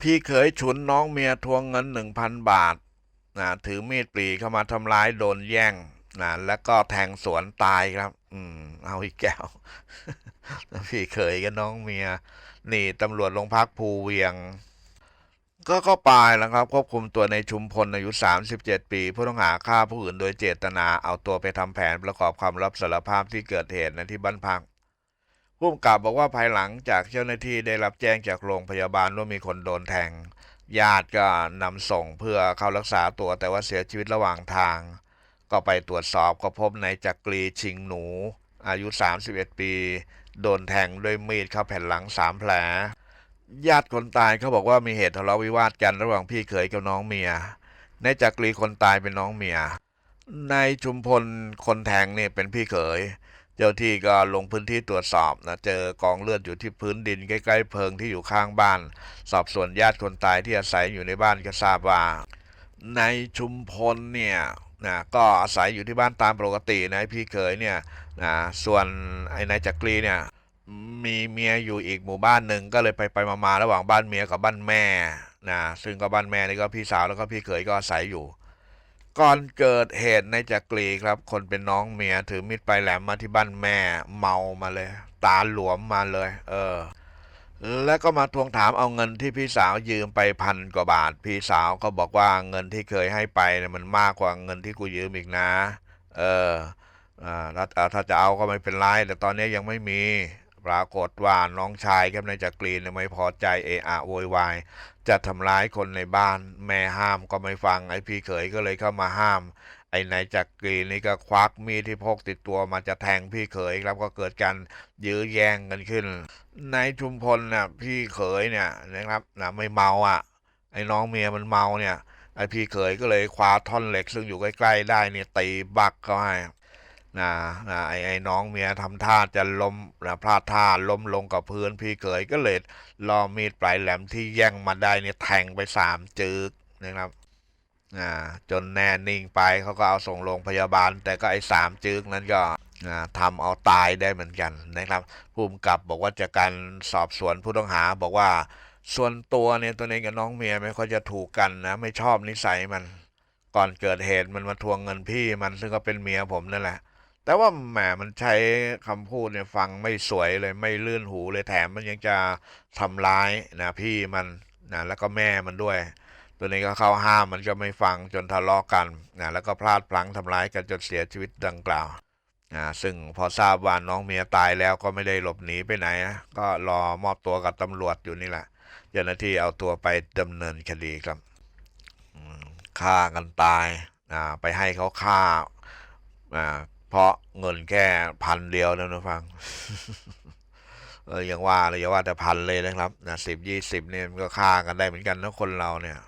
พี่เขยฉุนน้องเมียทวงเงินหนึ่งพันบาทนะถือมีดปรีเข้ามาทำร้ายโดนแย่งนะแล้วก็แทงสวนตายครับ อืม เอาอีกแก้ว พี่เขยกับน้องเมีย นี่ตำรวจโรงพักภูเวียง ก็เข้าไปแล้วครับ ควบคุมตัวในชุมพลอายุ 37 ปี ผู้ต้องหาฆ่าผู้อื่นโดยเจตนา เอาตัวไปทำแผนประกอบคำรับสารภาพที่เกิดเหตุในที่บ้านพัก ผู้กำกับบอกว่าภายหลังจากเจ้าหน้าที่ได้รับแจ้งจากโรงพยาบาลว่ามีคนโดนแทง ญาติก็นำส่งเพื่อเข้ารักษาตัวแต่ว่าเสียชีวิตระหว่างทาง ก็ไปตรวจสอบก็พบนายจักรีชิงหนู อายุ 31 ปี โดนแทงด้วยมีดเข้าแผ่นหลังสามแผล ญาติคนตายเขาบอกว่ามีเหตุทะเลาะวิวาทกันระหว่างพี่เขยกับน้องเมียนายจักรีคนตายเป็นน้องเมียนายชุมพลคนแทงเนี่ยเป็นพี่เขย เจ้าที่ก็ลงพื้นที่ตรวจสอบนะเจอกองเลือดอยู่ที่พื้นดินใกล้ๆเพิงที่อยู่ข้างบ้าน สอบส่วนญาติคนตายที่อาศัยอยู่ในบ้านก็ทราบว่าในชุมพลเนี่ยนะก็อาศัยอยู่ที่บ้านตามปกตินะพี่เขยเนี่ยนะส่วนไอ้นายจักรีเนี่ยมีเมียอยู่อีกหมู่บ้านหนึ่งก็เลยไปไปมามาระหว่างบ้านเมียกับบ้านแม่นะซึ่งก็บ้านแม่นี่ก็พี่สาวแล้วก็พี่เขยก็อาศัยอยู่ ก่อนเกิดเหตุในจักรีครับ คนเป็นน้องเมียถือมีดปลายแหลมมาที่บ้านแม่เมามาเลย ตาหลวมมาเลย เออ แล้วก็มาทวงถามเอาเงินที่พี่สาวยืมไปพันกว่าบาท พี่สาวก็บอกว่าเงินที่เคยให้ไปเนี่ยมันมากกว่าเงินที่กูยืมอีกนะ เอออ่าถ้าอ่าถ้าจะเอาก็ไม่เป็นไรแต่ตอนนี้ยังไม่มี ปรากฏว่าน้องชายครับนายจักรีไม่พอใจเอะอะโวยวายจะทำร้ายคนในบ้าน แม่ห้ามก็ไม่ฟังไอ้พี่เขยก็เลยเข้ามาห้าม ไอ้นายจักรีนี่ก็ควักมีดที่พกติดตัวมาจะแทงพี่เขยครับก็เกิดการยื้อแย่งกันขึ้นนายชุมพลน่ะพี่เขยเนี่ยนะครับนะไม่เมาอะ ไอ้น้องเมียมันเมาเนี่ยไอ้พี่เขยก็เลยคว้าท่อนเหล็กซึ่งอยู่ใกล้ๆได้เนี่ยตีบักเขาให้ นะนะไอ้ไอ้น้องเมียทำท่าจะล้มนะพลาดท่าล้มลงกับพื้นพี่เขยก็เลยล่อมีดปลายแหลมที่แย่งมาได้เนี่ยแทงไปสามจึกนะครับอ่าจนแน่นิ่งไปเขาก็เอาส่งโรงพยาบาล แต่ก็ไอ้สามจึกนั้นก็อ่าทำเอาตายได้เหมือนกันนะครับภูมิกับบอกว่าจากการสอบสวนผู้ต้องหาบอกว่าส่วนตัวเนี่ยตัวเองกับน้องเมียไม่ค่อยจะถูกกันนะ ไม่ชอบนิสัยมัน ก่อนเกิดเหตุมันมาทวงเงินพี่มันซึ่งก็เป็นเมียผมนั่นแหละ แต่ว่าแหมมันใช้คำพูดเนี่ยฟังไม่สวยเลยไม่ลื่นหูเลยแถมมันยังจะทำร้ายนะพี่มันนะแล้วก็แม่มันด้วย ตัวนี้ก็เข้าห้ามมันก็ไม่ฟังจนทะเลาะกันนะแล้วก็พลาดพลั้งทำร้ายกันจนเสียชีวิตดังกล่าวอ่าซึ่งพอทราบว่าน้องเมียตายแล้วก็ไม่ได้หลบหนีไปไหนนะก็รอมอบตัวกับตำรวจอยู่นี่แหละเจ้าหน้าที่เอาตัวไปดำเนินคดีครับฆ่ากันตายอ่าไปให้เขาฆ่าอ่า เพราะเงินแค่พันเดียวนะนะฟังเออยังว่าเลยอย่าว่าแต่พันเลยนะครับนะสิบยี่สิบเนี่ยมันก็ฆ่ากันได้เหมือนกันนะคนเราเนี่ย